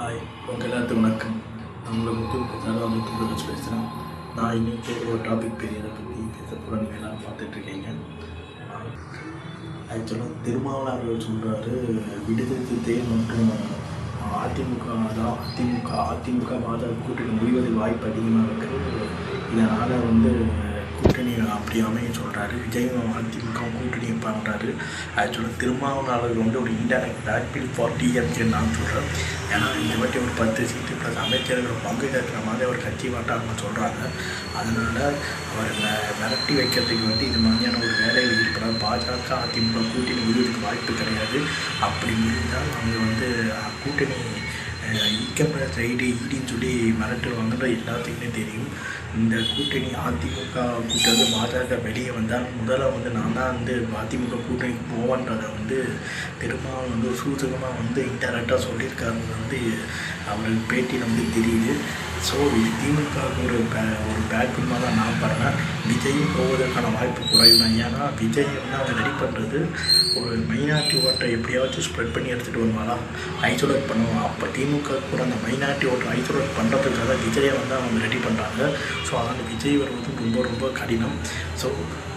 Hi உங்கள் எல்லாத்துக்கும் வணக்கம். நான் உங்களை முத்து பேசுகிறதா முத்து பிரகாஷ் பேசுகிறேன் நான் இன்னைக்கு ஒரு டாபிக் பெரியதை பற்றி பேச போகிற நீங்கள் எல்லாம் பார்த்துட்ருக்கீங்க ஆக்சுவலாக திருமாவளவர்கள் சொல்கிறாரு விடுதலை சிறுத்தைகள் மற்றும் அதிமுக தான் அதிமுக அதிமுக பாஜக கூட்டணி முடிவதில் வாய்ப்பு அதிகமாக இருக்குது. இதனால் அப்படி அமைய சொல்கிறாரு விஜயும் அதிமுகவும் கூட்டணி பண்ணுறாரு ஆக்சுவலாக திருமாவளவர் வந்து ஒரு இன்டெரக்ட் பேக்பில் ஃபார் டிஎம்கே நான் சொல்கிறேன் ஏன்னா இந்த வாட்டி ஒரு பத்து சீட்டு ப்ளஸ் அமைச்சர்கள் பங்கு கேட்குற மாதிரி அவர் கட்சி வட்டாரமாக சொல்கிறாங்க அதனால் அவர் மிரட்டி வைக்கிறதுக்கு வந்து இது மாதிரியான ஒரு வேலையில் இருக்கிறார் பாஜக அதிமுக கூட்டணி முடிவதற்கு வாய்ப்பு கிடையாது. அப்படி முடிந்தால் அவங்க வந்து கூட்டணி இன்கம் ஐடி இடின்னு சொல்லி மிரட்டுவாங்கன்ற எல்லாத்துக்குமே தெரியும். இந்த கூட்டணி அதிமுக கூட்டணி பாஜக வெளியே வந்தால் முதல்ல வந்து நான் தான் வந்து அதிமுக கூட்டணிக்கு போவேன்றதை வந்து திருமாவளவன் வந்து சூசகமாக வந்து இன்டெரக்டாக சொல்லியிருக்காருன்னு வந்து அவருக்கு பேட்டியில் வந்து தெரியுது. ஸோ இது திமுகவுக்கு ஒரு பே ஒரு பேக்ரூமாக தான் நான் படுறேன் விஜயும் போவதற்கான வாய்ப்பு குறைவு தான். ஏன்னா விஜய் வந்து அவங்க ரெடி பண்ணுறது ஒரு மைனாரிட்டி ஓட்டை எப்படியாச்சும் ஸ்ப்ரெட் பண்ணி எடுத்துகிட்டு வருவாங்களா ஐசோலேட் பண்ணுவோம் அப்போ திமுக கூட அந்த மைனாரிட்டி ஓட்டை ஐசோலேட் பண்ணுறதுக்காக விஜயை வந்து அவங்க ரெடி பண்ணுறாங்க ஸோ அதனால் விஜய் வருவது ரொம்ப ரொம்ப கடினம். ஸோ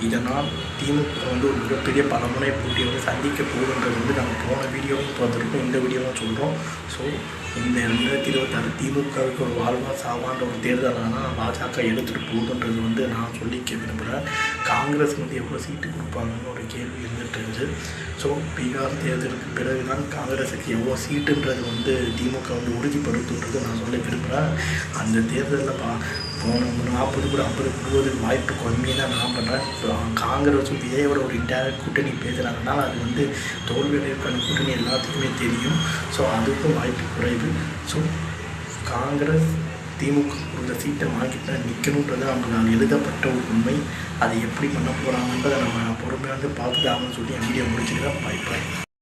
இதனால் திமுக வந்து ஒரு மிகப்பெரிய பலமுனை போட்டியை வந்து சந்திக்க போகுதுன்றது வந்து நாங்கள் போன வீடியோவும் பார்த்துருக்கோம் இந்த வீடியோவும் சொல்கிறோம் ஸோ இந்த ரெண்டாயிரத்தி இருபத்தாறு திமுகவுக்கு ஒரு வாழ்வா சாவான்ற ஒரு தேர்தல் ஆனால் பாஜக எடுத்துகிட்டு போகுதுன்றது வந்து நான் சொல்லிக்க விரும்புகிறேன் காங்கிரஸ் வந்து எவ்வளோ சீட்டு கொடுப்பாங்கன்னு ஒரு கேள்வி இருந்துட்டு இருந்துச்சு. ஸோ பீகார் தேர்தலுக்கு பிறகு தான் காங்கிரஸுக்கு எவ்வளோ சீட்டுன்றது வந்து திமுக வந்து உறுதிப்படுத்துன்றது நான் சொல்ல விரும்புகிறேன் அந்த தேர்தலில் பா போன நாற்பது கூட அப்படி கொடுவதற்கு வாய்ப்பு கம்மியாக தான் நான் பண்ணுறேன் காங்கிரஸும் விஜயோட ஒரு இன்டைரக்ட் கூட்டணி பேசுகிறாங்கனால அது வந்து தோல்வியடைவுக்கான கூட்டணி எல்லாத்துக்குமே தெரியும். ஸோ அதுக்கும் வாய்ப்பு குறைவு. ஸோ காங்கிரஸ் திமுக கொடுத்த சீட்டை வாங்கிட்டு நிற்கணுன்றது அவங்களுக்கு எழுதப்பட்ட ஒரு உண்மை. அதை எப்படி பண்ண போகிறாங்கன்றதை நம்ம பொறுமையாக வந்து பார்த்துட்டு ஆகணும்னு சொல்லி என் வீடியோ முடிச்சுட்டு தான் பாய்